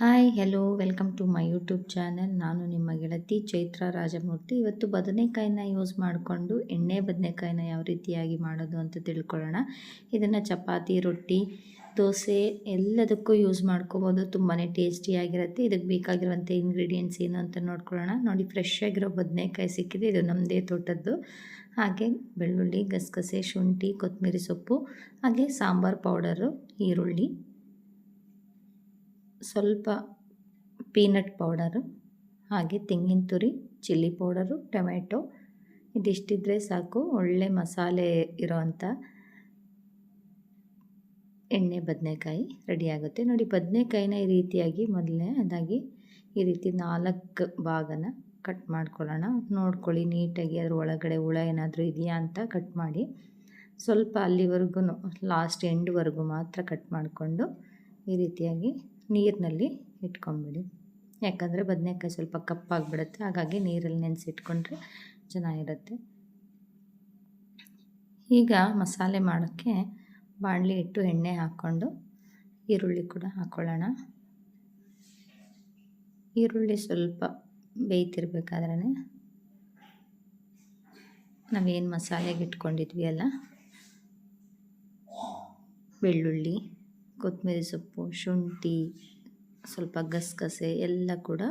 Hi hello welcome to my YouTube channel ನಾನು ನಿಮ್ಮ ಗೆಳತಿ ಚೈತ್ರ ರಾಜಮೂರ್ತಿ. ಇವತ್ತು ಬದನೆಕಾಯಿನ ಯೂಸ್ ಮಾಡಿಕೊಂಡು ಎಣ್ಣೆ ಬದನೆಕಾಯಿನ ಯಾವ ರೀತಿಯಾಗಿ ಮಾಡೋದು ಅಂತ ತಿಳ್ಕೊಳ್ಳೋಣ. ಇದನ್ನು ಚಪಾತಿ, ರೊಟ್ಟಿ, ದೋಸೆ ಎಲ್ಲದಕ್ಕೂ ಯೂಸ್ ಮಾಡ್ಕೋಬೋದು. ತುಂಬಾ ಟೇಸ್ಟಿಯಾಗಿರುತ್ತೆ ಇದಕ್ಕೆ ಬೇಕಾಗಿರುವಂಥ ಇಂಗ್ರೀಡಿಯೆಂಟ್ಸ್ ಏನು ಅಂತ ನೋಡ್ಕೊಳ್ಳೋಣ. ನೋಡಿ ಫ್ರೆಶ್ ಆಗಿರೋ ಬದನೆಕಾಯಿ ಸಿಕ್ಕಿದೆ. ಇದು ನಮ್ಮದೇ ತೋಟದ್ದು. ಹಾಗೆ ಬೆಳ್ಳುಳ್ಳಿ, ಗಸಗಸೆ, ಶುಂಠಿ, ಕೊತ್ತಂಬರಿ ಸೊಪ್ಪು, ಹಾಗೆ ಸಾಂಬಾರು ಪೌಡರು ಈರುಳ್ಳಿ. ಸ್ವಲ್ಪ ಪೀನಟ್ ಪೌಡರು, ಹಾಗೆ ತೆಂಗಿನ ತುರಿ, ಚಿಲ್ಲಿ ಪೌಡರು, ಟೊಮೆಟೊ, ಇದಿಷ್ಟಿದ್ರೆ ಸಾಕು. ಒಳ್ಳೆ ಮಸಾಲೆ ಇರೋವಂಥ ಎಣ್ಣೆ, ಬದನೆಕಾಯಿ ರೆಡಿಯಾಗುತ್ತೆ. ನೋಡಿ, ಬದನೆಕಾಯಿನ ಈ ರೀತಿಯಾಗಿ ಮೊದಲನೇ ಅದಾಗಿ ಈ ರೀತಿ ನಾಲ್ಕು ಭಾಗನ ಕಟ್ ಮಾಡ್ಕೊಳ್ಳೋಣ. ನೋಡ್ಕೊಳ್ಳಿ, ನೀಟಾಗಿ ಅದ್ರ ಒಳಗಡೆ ಹುಳ ಏನಾದರೂ ಇದೆಯಾ ಅಂತ ಕಟ್ ಮಾಡಿ. ಸ್ವಲ್ಪ ಅಲ್ಲಿವರೆಗೂ ಲಾಸ್ಟ್ ಎಂಡ್ವರೆಗೂ ಮಾತ್ರ ಕಟ್ ಮಾಡಿಕೊಂಡು ಈ ರೀತಿಯಾಗಿ ನೀರಿನಲ್ಲಿ ಇಟ್ಕೊಂಬಿಡಿ. ಯಾಕಂದರೆ ಬದನೆಕಾಯಿ ಸ್ವಲ್ಪ ಕಪ್ಪಾಗಿಬಿಡುತ್ತೆ. ಹಾಗಾಗಿ ನೀರಲ್ಲಿ ನೆನೆಸಿಟ್ಕೊಂಡ್ರೆ ಚೆನ್ನಾಗಿರುತ್ತೆ. ಈಗ ಮಸಾಲೆ ಮಾಡೋಕ್ಕೆ ಬಾಣಲಿ ಇಟ್ಟು ಎಣ್ಣೆ ಹಾಕ್ಕೊಂಡು ಈರುಳ್ಳಿ ಕೂಡ ಹಾಕ್ಕೊಳ್ಳೋಣ ಈರುಳ್ಳಿ ಸ್ವಲ್ಪ ಬೇಯ್ತಿರ್ಬೇಕಾದ್ರೆ ನಾವೇನು ಮಸಾಲೆಗೆ ಇಟ್ಕೊಂಡಿದ್ವಿ ಅಲ್ಲ? ಬೆಳ್ಳುಳ್ಳಿ. ಕೊತ್ತಂಬರಿ ಸೊಪ್ಪು, ಶುಂಠಿ, ಸ್ವಲ್ಪ ಗಸಗಸೆ ಎಲ್ಲ ಕೂಡ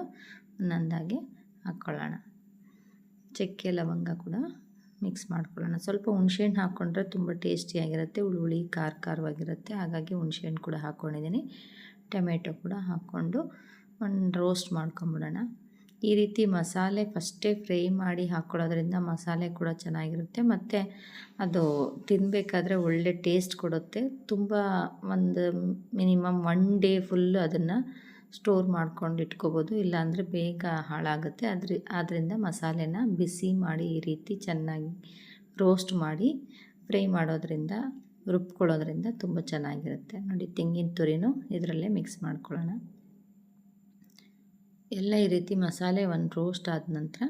ಒಂದೊಂದಾಗಿ ಹಾಕ್ಕೊಳ್ಳೋಣ ಚಕ್ಕೆ ಲವಂಗ ಕೂಡ ಮಿಕ್ಸ್ ಮಾಡ್ಕೊಳ್ಳೋಣ. ಸ್ವಲ್ಪ ಹುಣ್ಸೆಹಣ್ಣು ಹಾಕ್ಕೊಂಡ್ರೆ ತುಂಬ ಟೇಸ್ಟಿಯಾಗಿರುತ್ತೆ ಹುಳಿ ಖಾರ ಖಾರವಾಗಿರುತ್ತೆ. ಹಾಗಾಗಿ ಹುಣ್ಸೆಹಣ್ಣು ಕೂಡ ಹಾಕ್ಕೊಂಡಿದ್ದೀನಿ ಟೊಮೆಟೊ ಕೂಡ ಹಾಕ್ಕೊಂಡು ಒಂದು ರೋಸ್ಟ್ ಮಾಡ್ಕೊಂಬಿಡೋಣ. ಈ ರೀತಿ ಮಸಾಲೆ ಫಸ್ಟೇ ಫ್ರೈ ಮಾಡಿ ಹಾಕ್ಕೊಳ್ಳೋದ್ರಿಂದ ಮಸಾಲೆ ಕೂಡ ಚೆನ್ನಾಗಿರುತ್ತೆ. ಮತ್ತು ಅದು ತಿನ್ನಬೇಕಾದ್ರೆ ಒಳ್ಳೆ ಟೇಸ್ಟ್ ಕೊಡುತ್ತೆ. ತುಂಬ ಒಂದು ಮಿನಿಮಮ್ ಒನ್ ಡೇ ಫುಲ್ಲು ಅದನ್ನು ಸ್ಟೋರ್ ಮಾಡ್ಕೊಂಡು ಇಟ್ಕೋಬೋದು. ಇಲ್ಲಾಂದರೆ ಬೇಗ ಹಾಳಾಗುತ್ತೆ. ಅದ್ರ ಆದ್ದರಿಂದ ಮಸಾಲೆನ ಬಿಸಿ ಮಾಡಿ ಈ ರೀತಿ ಚೆನ್ನಾಗಿ ರೋಸ್ಟ್ ಮಾಡಿ ಫ್ರೈ ಮಾಡೋದ್ರಿಂದ, ರುಬ್ಕೊಳ್ಳೋದ್ರಿಂದ ತುಂಬ ಚೆನ್ನಾಗಿರುತ್ತೆ. ನೋಡಿ, ತೆಂಗಿನ ತುರಿನೂ ಇದರಲ್ಲೇ ಮಿಕ್ಸ್ ಮಾಡ್ಕೊಳ್ಳೋಣ. ಎಲ್ಲ ಈ ರೀತಿ ಮಸಾಲೆ ಒಂದು ರೋಸ್ಟ್ ಆದ ನಂತರ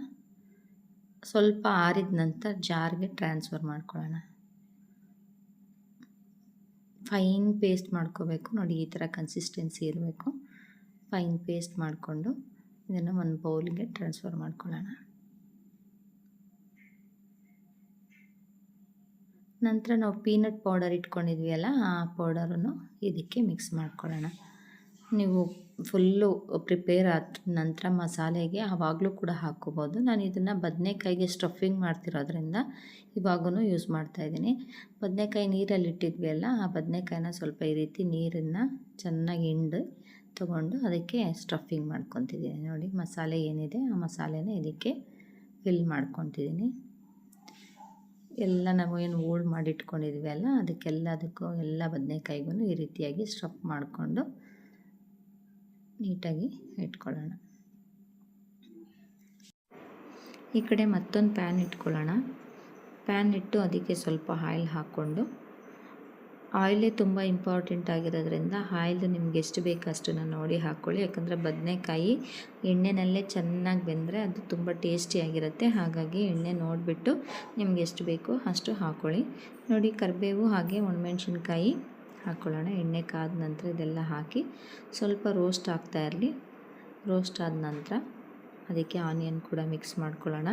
ಸ್ವಲ್ಪ ಆರಿದ ನಂತರ ಜಾರ್ಗೆ ಟ್ರಾನ್ಸ್ಫರ್ ಮಾಡ್ಕೊಳ್ಳೋಣ. ಫೈನ್ ಪೇಸ್ಟ್ ಮಾಡ್ಕೋಬೇಕು. ನೋಡಿ ಈ ಥರ ಕನ್ಸಿಸ್ಟೆನ್ಸಿ ಇರಬೇಕು. ಫೈನ್ ಪೇಸ್ಟ್ ಮಾಡಿಕೊಂಡು ಇದನ್ನು ಒಂದು ಬೌಲ್ಗೆ ಟ್ರಾನ್ಸ್ಫರ್ ಮಾಡ್ಕೊಳ್ಳೋಣ. ನಂತರ ನಾವು ಪೀನಟ್ ಪೌಡರ್ ಇಟ್ಕೊಂಡಿದ್ವಿ ಅಲ್ಲ, ಆ ಪೌಡರನ್ನು ಇದಕ್ಕೆ ಮಿಕ್ಸ್ ಮಾಡ್ಕೊಳ್ಳೋಣ. ನೀವು ಫುಲ್ಲು ಪ್ರಿಪೇರ್ ಆದ ನಂತರ ಮಸಾಲೆಗೆ ಆವಾಗಲೂ ಕೂಡ ಹಾಕ್ಕೋಬೋದು. ನಾನು ಇದನ್ನು ಬದನೆಕಾಯಿಗೆ ಸ್ಟಫಿಂಗ್ ಮಾಡ್ತಿರೋದ್ರಿಂದ ಇವಾಗೂ ಯೂಸ್ ಮಾಡ್ತಾಯಿದ್ದೀನಿ ಬದನೆಕಾಯಿ ನೀರಲ್ಲಿ ಇಟ್ಟಿದ್ವಿ ಅಲ್ಲ, ಆ ಬದನೆಕಾಯಿನ ಸ್ವಲ್ಪ ಈ ರೀತಿ ನೀರನ್ನು ಚೆನ್ನಾಗಿ ಹಿಂಡು ತೊಗೊಂಡು ಅದಕ್ಕೆ ಸ್ಟಫಿಂಗ್ ಮಾಡ್ಕೊತಿದ್ದೀನಿ. ನೋಡಿ, ಮಸಾಲೆ ಏನಿದೆ ಆ ಮಸಾಲೆನ ಇದಕ್ಕೆ ಫಿಲ್ ಮಾಡ್ಕೊತಿದ್ದೀನಿ. ಎಲ್ಲ ನಾವು ಏನು ಓಲ್ಡ್ ಮಾಡಿಟ್ಕೊಂಡಿದ್ವಿ ಅಲ್ಲ, ಅದಕ್ಕೆಲ್ಲದಕ್ಕೂ ಎಲ್ಲ ಬದನೆಕಾಯಿಗೂ ಈ ರೀತಿಯಾಗಿ ಸ್ಟಫ್ ಮಾಡಿಕೊಂಡು ನೀಟಾಗಿ ಇಟ್ಕೊಳ್ಳೋಣ. ಈ ಕಡೆ ಮತ್ತೊಂದು ಪ್ಯಾನ್ ಇಟ್ಕೊಳ್ಳೋಣ. ಪ್ಯಾನ್ ಇಟ್ಟು ಅದಕ್ಕೆ ಸ್ವಲ್ಪ ಆಯಿಲ್ ಹಾಕ್ಕೊಂಡು, ಆಯಿಲೇ ತುಂಬ ಇಂಪಾರ್ಟೆಂಟ್ ಆಗಿರೋದ್ರಿಂದ ಆಯಿಲ್ ನಿಮ್ಗೆ ಎಷ್ಟು ಬೇಕು ಅಷ್ಟನ್ನು ನೋಡಿ ಹಾಕ್ಕೊಳ್ಳಿ ಯಾಕಂದರೆ ಬದನೆಕಾಯಿ ಎಣ್ಣೆನಲ್ಲೇ ಚೆನ್ನಾಗಿ ಬೆಂದರೆ ಅದು ತುಂಬ ಟೇಸ್ಟಿಯಾಗಿರುತ್ತೆ ಹಾಗಾಗಿ ಎಣ್ಣೆ ನೋಡಿಬಿಟ್ಟು ನಿಮ್ಗೆ ಎಷ್ಟು ಬೇಕೋ ಅಷ್ಟು ಹಾಕ್ಕೊಳ್ಳಿ ನೋಡಿ ಕರಿಬೇವು ಹಾಗೆ ಒಣಮೆಣ್ಸಿನ್ಕಾಯಿ ಹಾಕ್ಕೊಳ್ಳೋಣ ಎಣ್ಣೆ ಕಾದ ನಂತರ ಇದೆಲ್ಲ ಹಾಕಿ ಸ್ವಲ್ಪ ರೋಸ್ಟ್ ಆಗ್ತಾ ಇರಲಿ. ರೋಸ್ಟ್ ಆದ ನಂತರ ಅದಕ್ಕೆ ಆನಿಯನ್ ಕೂಡ ಮಿಕ್ಸ್ ಮಾಡ್ಕೊಳ್ಳೋಣ.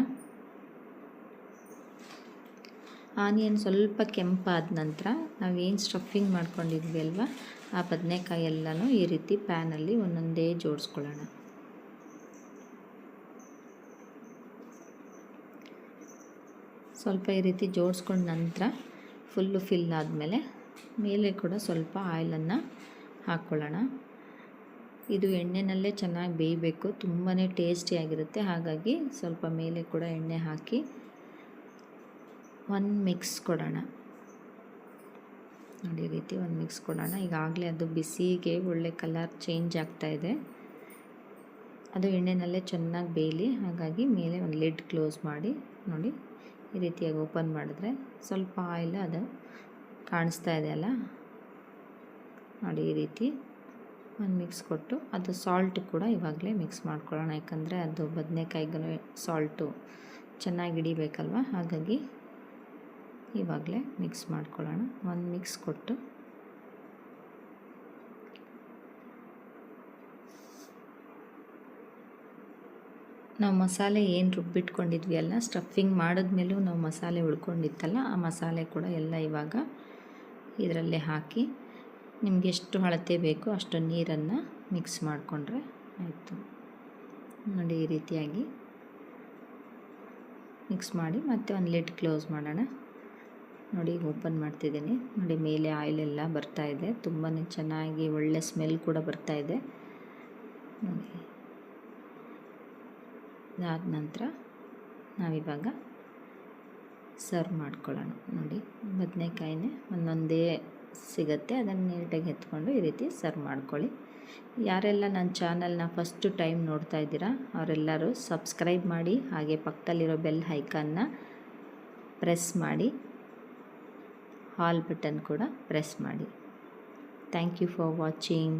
ಆನಿಯನ್ ಸ್ವಲ್ಪ ಕೆಂಪಾದ ನಂತರ ನಾವೇನು ಸ್ಟಫಿಂಗ್ ಮಾಡ್ಕೊಂಡಿದ್ವಿ ಅಲ್ವಾ, ಆ ಬದನೆಕಾಯಿ ಎಲ್ಲನೂ ಈ ರೀತಿ ಪ್ಯಾನಲ್ಲಿ ಒಂದೊಂದೇ ಜೋಡಿಸ್ಕೊಳ್ಳೋಣ. ಸ್ವಲ್ಪ ಈ ರೀತಿ ಜೋಡಿಸ್ಕೊಂಡ ನಂತರ ಫುಲ್ಲು ಫಿಲ್ ಆದಮೇಲೆ ಮೇಲೆ ಕೂಡ ಸ್ವಲ್ಪ ಆಯಿಲನ್ನು ಹಾಕ್ಕೊಳ್ಳೋಣ. ಇದು ಎಣ್ಣೆನಲ್ಲೇ ಚೆನ್ನಾಗಿ ಬೇಯಬೇಕು. ತುಂಬಾ ಟೇಸ್ಟಿಯಾಗಿರುತ್ತೆ ಹಾಗಾಗಿ ಸ್ವಲ್ಪ ಮೇಲೆ ಕೂಡ ಎಣ್ಣೆ ಹಾಕಿ ಒಂದು ಮಿಕ್ಸ್ ಕೊಡೋಣ. ನೋಡಿ ರೀತಿ ಒಂದು ಮಿಕ್ಸ್ ಕೊಡೋಣ. ಈಗಾಗಲೇ ಅದು ಬಿಸಿಗೆ ಒಳ್ಳೆ ಕಲರ್ ಚೇಂಜ್ ಆಗ್ತಾಯಿದೆ ಅದು ಎಣ್ಣೆನಲ್ಲೇ ಚೆನ್ನಾಗಿ ಬೇಯಲಿ. ಹಾಗಾಗಿ ಮೇಲೆ ಒಂದು ಲಿಡ್ ಕ್ಲೋಸ್ ಮಾಡಿ ನೋಡಿ ಈ ರೀತಿಯಾಗಿ ಓಪನ್ ಮಾಡಿದ್ರೆ ಸ್ವಲ್ಪ ಆಯಿಲ್ ಅದು ಕಾಣಿಸ್ತಾ ಇದೆ ಅಲ್ಲ? ನೋಡಿ ಈ ರೀತಿ ಒಂದು ಮಿಕ್ಸ್ ಕೊಟ್ಟು ಅದು ಸಾಲ್ಟ್ ಕೂಡ ಇವಾಗಲೇ ಮಿಕ್ಸ್ ಮಾಡ್ಕೊಳ್ಳೋಣ. ಯಾಕಂದರೆ ಅದು ಬದನೆಕಾಯಿಗೂ ಸಾಲ್ಟು ಚೆನ್ನಾಗಿ ಹಿಡಿಬೇಕಲ್ವ? ಹಾಗಾಗಿ ಇವಾಗಲೇ ಮಿಕ್ಸ್ ಮಾಡ್ಕೊಳ್ಳೋಣ. ಒಂದು ಮಿಕ್ಸ್ ಕೊಟ್ಟು ನಾವು ಮಸಾಲೆ ಏನು ರುಬ್ಬಿಟ್ಕೊಂಡಿದ್ವಿ ಅಲ್ಲ ಸ್ಟಫಿಂಗ್ ಮಾಡಿದ್ಮೇಲೂ ನಾವು ಮಸಾಲೆ ಉಳ್ಕೊಂಡಿತ್ತಲ್ಲ, ಆ ಮಸಾಲೆ ಕೂಡ ಎಲ್ಲ ಇವಾಗ ಇದರಲ್ಲೇ ಹಾಕಿ ನಿಮಗೆ ಎಷ್ಟು ಅಳತೆ ಬೇಕೋ ಅಷ್ಟು ನೀರನ್ನು ಮಿಕ್ಸ್ ಮಾಡಿಕೊಂಡ್ರೆ ಆಯಿತು. ನೋಡಿ ಈ ರೀತಿಯಾಗಿ ಮಿಕ್ಸ್ ಮಾಡಿ ಮತ್ತೆ ಒಂದು ಲಿಡ್ ಕ್ಲೋಸ್ ಮಾಡೋಣ. ನೋಡಿ ಓಪನ್ ಮಾಡ್ತಿದ್ದೀನಿ. ನೋಡಿ ಮೇಲೆ ಆಯಿಲ್ ಎಲ್ಲ ಬರ್ತಾ ಇದೆ. ತುಂಬಾ ಚೆನ್ನಾಗಿ ಒಳ್ಳೆ ಸ್ಮೆಲ್ ಕೂಡ ಬರ್ತಾ ಇದೆ. ನೋಡಿ. ಅದಾದ ನಂತರ ನಾವಿವಾಗ ಸರ್ವ್ ಮಾಡ್ಕೊಳ್ಳೋಣ. ನೋಡಿ, ಬದನೆಕಾಯಿನೇ ಒಂದೊಂದೇ ಸಿಗುತ್ತೆ. ಅದನ್ನು ನೀಟಾಗಿ ಎತ್ಕೊಂಡು ಈ ರೀತಿ ಸರ್ವ್ ಮಾಡ್ಕೊಳ್ಳಿ. ಯಾರೆಲ್ಲ ನನ್ನ ಚಾನಲ್ನ ಫಸ್ಟು ಟೈಮ್ ನೋಡ್ತಾ ಇದ್ದೀರಾ, ಅವರೆಲ್ಲರೂ ಸಬ್ಸ್ಕ್ರೈಬ್ ಮಾಡಿ, ಹಾಗೆ ಪಕ್ಕದಲ್ಲಿರೋ ಬೆಲ್ ಹೈಕನ್ನ ಪ್ರೆಸ್ ಮಾಡಿ, ಹಾಲ್ ಬಟನ್ ಕೂಡ ಪ್ರೆಸ್ ಮಾಡಿ. Thank you for watching.